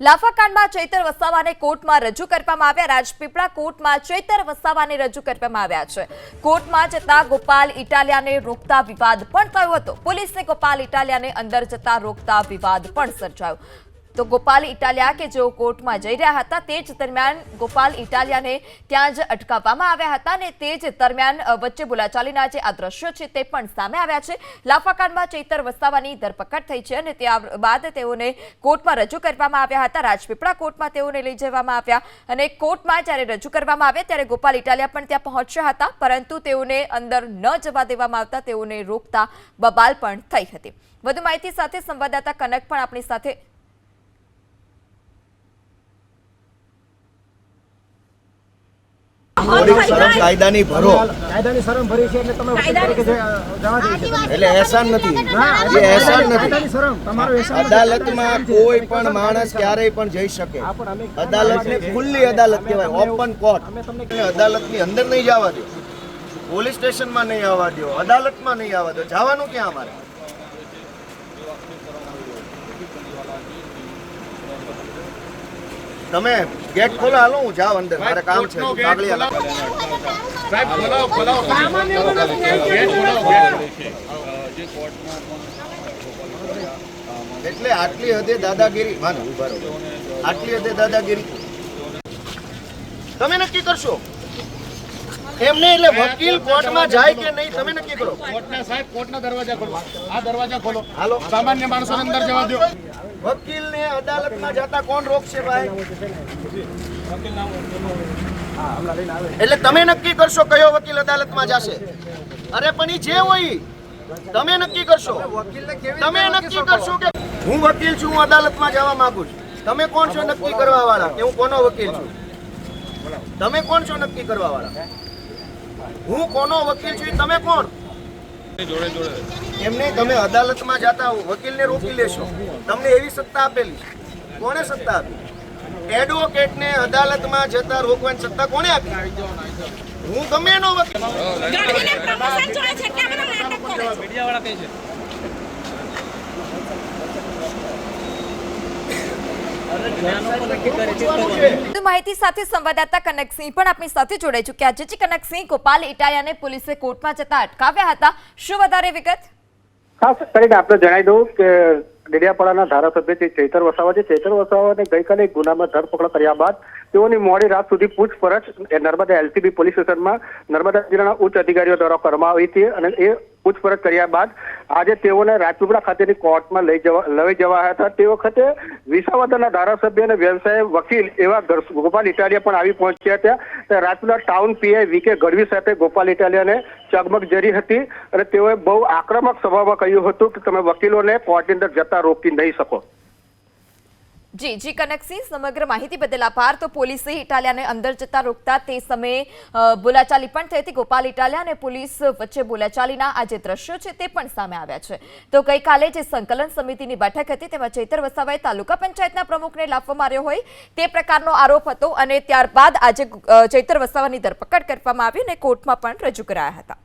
લાફાકાંડમાં ચૈતર વસાવાને કોર્ટમાં રજૂ કરવામાં આવ્યા. રાજપીપળા કોર્ટમાં ચૈતર વસાવાને રજૂ કરવામાં આવ્યા છે. કોર્ટમાં જતા ગોપાલ ઇટાલિયાને રોકતા વિવાદ પણ થયો હતો. પોલીસે ગોપાલ ઇટાલિયાને અંદર જતા રોકતા વિવાદ પણ સર્જાયો. તો ગોપાલ ઇટાલિયા કે જેઓ કોર્ટમાં જઈ રહ્યા હતા, તે જ દરમિયાન ગોપાલ ઇટાલિયાને ત્યાં જ અટકાવવામાં આવ્યા હતા અને તે જ દરમિયાન વચ્ચે બોલાચાલીના જે આ દ્રશ્યો છે તે પણ સામે આવ્યા છે. લાફાકાંડમાં ચૈતર વસાવાની ધરપકડ થઈ છે અને ત્યારબાદ તેઓને કોર્ટમાં રજૂ કરવામાં આવ્યા હતા. રાજપીપળા કોર્ટમાં તેઓને લઈ જવામાં આવ્યા અને કોર્ટમાં જ્યારે રજૂ કરવામાં આવ્યા ત્યારે ગોપાલ ઇટાલિયા પણ ત્યાં પહોંચ્યા હતા, પરંતુ તેઓને અંદર ન જવા દેવામાં આવતા તેઓને રોકતા બબાલ પણ થઈ હતી. વધુ માહિતી સાથે સંવાદદાતા કનક પણ આપણી સાથે શરમ કાયદાની ભરો. કાયદાની શરમ ભરી છે એટલે તમે. એટલે એહસાન નથી. એ એહસાન નથી. શરમ. તમારો અદાલતમાં કોઈ પણ માણસ ક્યારેય પણ જઈ શકે. અદાલતને ખુલ્લી અદાલત કહેવાય ઓપન કોર્ટ અદાલતની અંદર નહીં જવા દો. પોલીસ સ્ટેશનમાં નહીં આવવા દો. અદાલતમાં નહીં આવવા દો. જવાનું ક્યાં અમારે? તમે ગેટ ખોલો હાલો હું જાઉં અંદર. મારે કામ છે કાગળિયા. સાહેબ બોલાવો બોલાવો ગેટ બોલાવો ગેટ એટલે આટલી હદે દાદાગીરી માનો બરોબર આટલી હદે દાદાગીરી. તમે નક્કી કરશો? એમને એટલે વકીલ કોર્ટમાં જાય કે નહીં તમે નક્કી કરો. કોર્ટના સાહેબ કોર્ટના દરવાજા ખોલો. આ દરવાજા ખોલો. હાલો. સામાન્ય માણસોને અંદર જવા દો. વકીલને અદાલતમાં જતા કોણ રોકશે ભાઈ? એટલે તમે નક્કી કરશો કયો વકીલ અદાલતમાં જશે? અરે પણ ઈ જે હોય તમે નક્કી કરશો. તમે નક્કી કરશો કે હું વકીલ છું હું અદાલતમાં જવા માંગુ છું. તમે કોણ છો નક્કી કરવા વાળા કે હું કોનો વકીલ છું? તમે કોણ છો નક્કી કરવા વાળા હું કોનો વકીલ છું તમે કોણ? એમને તમે અદાલતમાં જતા હો વકીલને રોકી લેશો. તમને એવી સત્તા આપેલી છે. કોણે સત્તા આપી? એડવોકેટને અદાલતમાં જતા રોકવાની સત્તા કોણે આપી? હું ગમે એનો વકીલ. છે કે બધા નાટક કરે છે વધુ માહિતી સાથે સંવાદદાતા કનકસિંહ પણ આપણી સાથે જોડાઈ ચૂક્યા છે. જી કનકસિંહ ગોપાલ ઇટાલિયાને પોલીસે કોર્ટમાં જતા અટકાવ્યા હતા. શું વધારે વિગત? ખાસ કરીને આપણે જણાવી દઉં કે ડેડિયાપાડાના ધારાસભ્ય જે ચૈતર વસાવા છે ચૈતર વસાવાને ગઈકાલે ગુનામાં ધરપકડ કર્યા બાદ તેઓની મોડી રાત સુધી પૂછપરછ નર્મદા એલસીબી પોલીસ સ્ટેશનમાં નર્મદા જિલ્લાના ઉચ્ચ અધિકારીઓ દ્વારા કરવામાં આવી હતી અને એ પૂછપરછ કર્યા બાદ આજે તેઓને રાજપીપળા ખાતેની કોર્ટમાં લઈ જવા લઈ જવાયા હતા. તે વખતે વિસાવદરના ધારાસભ્ય અને વ્યવસાય વકીલ એવા ગોપાલ ઇટાલિયા પણ આવી પહોંચ્યા હતા. Rajpipla town PI VK Gadhvi સાથે ગોપાલ ઇટાલિયાને ચગમગ જરી હતી અને તેઓએ બહુ આક્રમક સ્વભાવમાં કહ્યું હતું કે તમે વકીલોને કોર્ટની અંદર જતા રોકી નહીં શકો. જી જી કનકસિંહ સમગ્ર માહિતી બદલ આભાર. તો પોલીસે ઇટાલિયાને અંદર જતા રોકતા તે સમયે બોલાચાલી પણ થઈ હતી. ગોપાલ ઇટાલિયા અને પોલીસ વચ્ચે બોલાચાલીના આ જે દ્રશ્યો છે તે પણ સામે આવ્યા છે. તો ગઈકાલે જે સંકલન સમિતિની બેઠક હતી, તેમાં ચૈતર વસાવાએ તાલુકા પંચાયતના પ્રમુખને લાફવામાં માર્યો હોય તે પ્રકારનો આરોપ હતો અને ત્યારબાદ આજે ચૈતર વસાવાની ધરપકડ કરવામાં આવી અને કોર્ટમાં પણ રજૂ કરાયા હતા.